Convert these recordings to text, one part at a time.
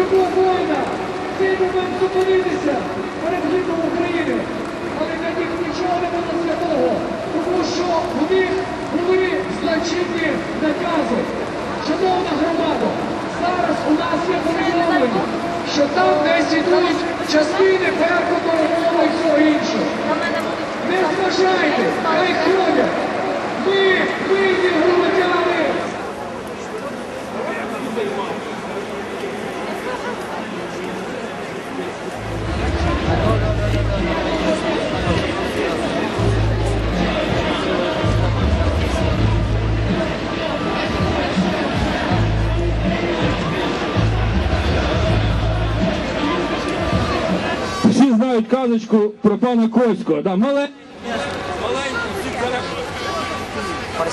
будь-якого воїна цей момент зупинитися перед гідом України. Але для них нічого не було святого, тому що у них були злочинні накази. Шановна громада, зараз у нас є повідомлення, що там десь ідуть частини Беркуту, і всього іншого. Не зважайте, хай ходять. Всі казочку про пана Коського. Да, мале...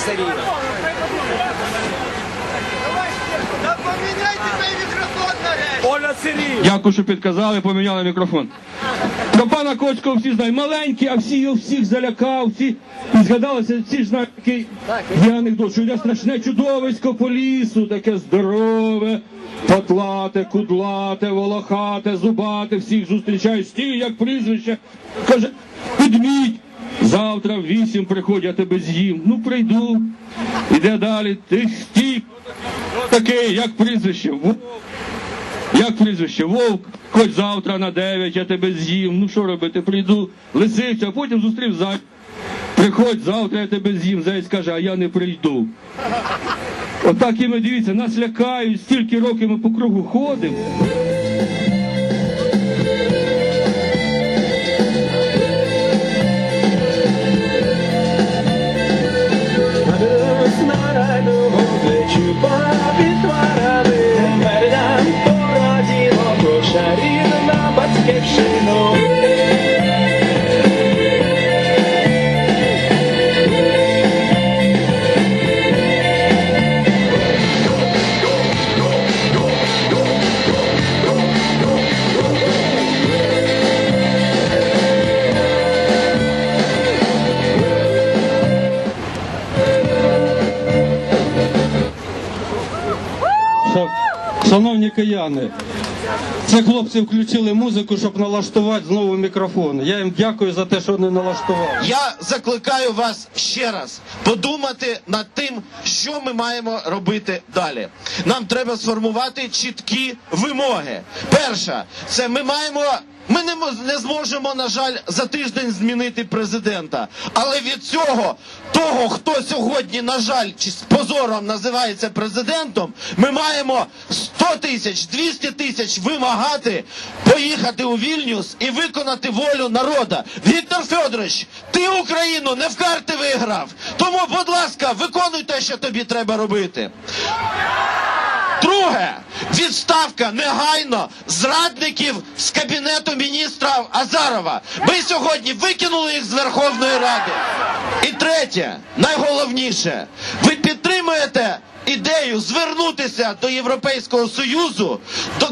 Микрофон! Оля Сирій. Дякую, що підказали, поміняли мікрофон. Про пана Коцького всі знають. Маленький, а всі його всіх залякав, всі і згадалося, всі ж знають такий є анекдот, що йде страшне чудовисько по лісу, таке здорове, потлате, кудлате, волохате, зубате, всіх зустрічає, стій, як прізвище. Каже, підміть. Завтра в вісім приходь, я тебе з'їм. Ну прийду. Іде далі. Ти стій. Такий, як прізвище. Як прізвище? Вовк, хоч завтра на дев'ять я тебе з'їм. Ну що робити? Прийду, лисиця, а потім зустрів зай. Приходь завтра, я тебе з'їм. Заєць каже, а я не прийду. Отак і ми дивіться, нас лякають, стільки років ми по кругу ходимо. Шановні кияни, це хлопці включили музику, щоб налаштувати знову мікрофон. Я їм дякую за те, що вони налаштували. Я закликаю вас ще раз подумати над тим, що ми маємо робити далі. Нам треба сформувати чіткі вимоги. Перша, це ми маємо. Ми не, не зможемо, на жаль, за тиждень змінити президента. Але від цього, того, хто сьогодні, на жаль, чи з позором називається президентом, ми маємо 100 тисяч, 200 тисяч вимагати поїхати у Вільнюс і виконати волю народа. Віктор Федорович, ти Україну не в карти виграв. Тому, будь ласка, виконуй те, що тобі треба робити. Відставка негайно зрадників з кабінету міністра Азарова. Ми сьогодні викинули їх з Верховної Ради. І третє, найголовніше, ви підтримуєте ідею звернутися до Європейського Союзу, до,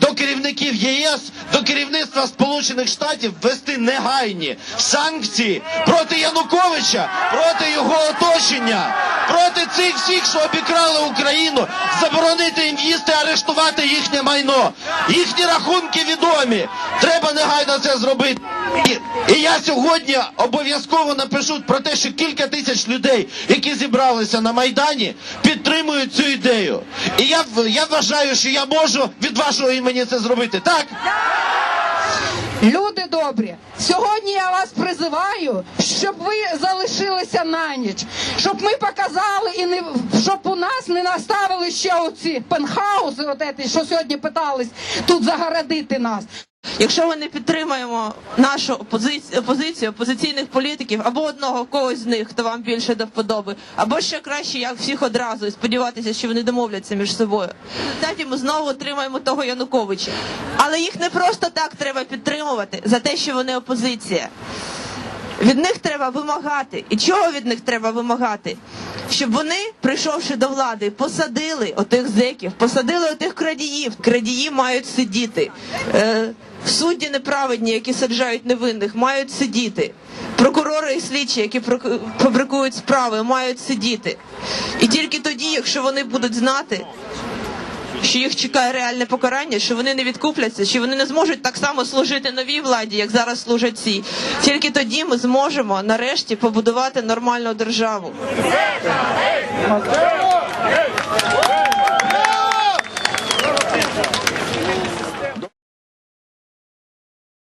до керівників ЄС, до керівництва Сполучених Штатів ввести негайні санкції проти Януковича, проти його оточення, проти цих всіх, що обікрали Україну, заборонити їм їсти, арештувати їхнє майно. Їхні рахунки відомі. Треба негайно це зробити. І, і я сьогодні обов'язково напишу про те, що кілька тисяч людей, які зібралися на Майдані, підтримують цю ідею. І я, я вважаю, що я можу від вашого імені це зробити. Так? Люди добрі, сьогодні я вас призиваю, щоб ви залишилися на ніч, щоб ми показали і не щоб у нас не наставили ще оці пентхауси, от еті, що сьогодні питались тут загородити нас. Якщо ми не підтримуємо нашу опозицію, опозицію опозиційних політиків або одного когось з них, хто вам більше до вподоби, або ще краще, як всіх одразу, і сподіватися, що вони домовляться між собою. Результаті ми знову отримаємо того Януковича. Але їх не просто так треба підтримувати за те, що вони опозиція. Від них треба вимагати. І чого від них треба вимагати? Щоб вони, прийшовши до влади, посадили отих зеків, посадили отих крадіїв. Крадії мають сидіти. Е, судді неправедні, які саджають невинних, мають сидіти. Прокурори і слідчі, які фабрикують справи, мають сидіти. І тільки тоді, якщо вони будуть знати, що їх чекає реальне покарання, що вони не відкупляться, що вони не зможуть так само служити новій владі, як зараз служать ці. Тільки тоді ми зможемо нарешті побудувати нормальну державу.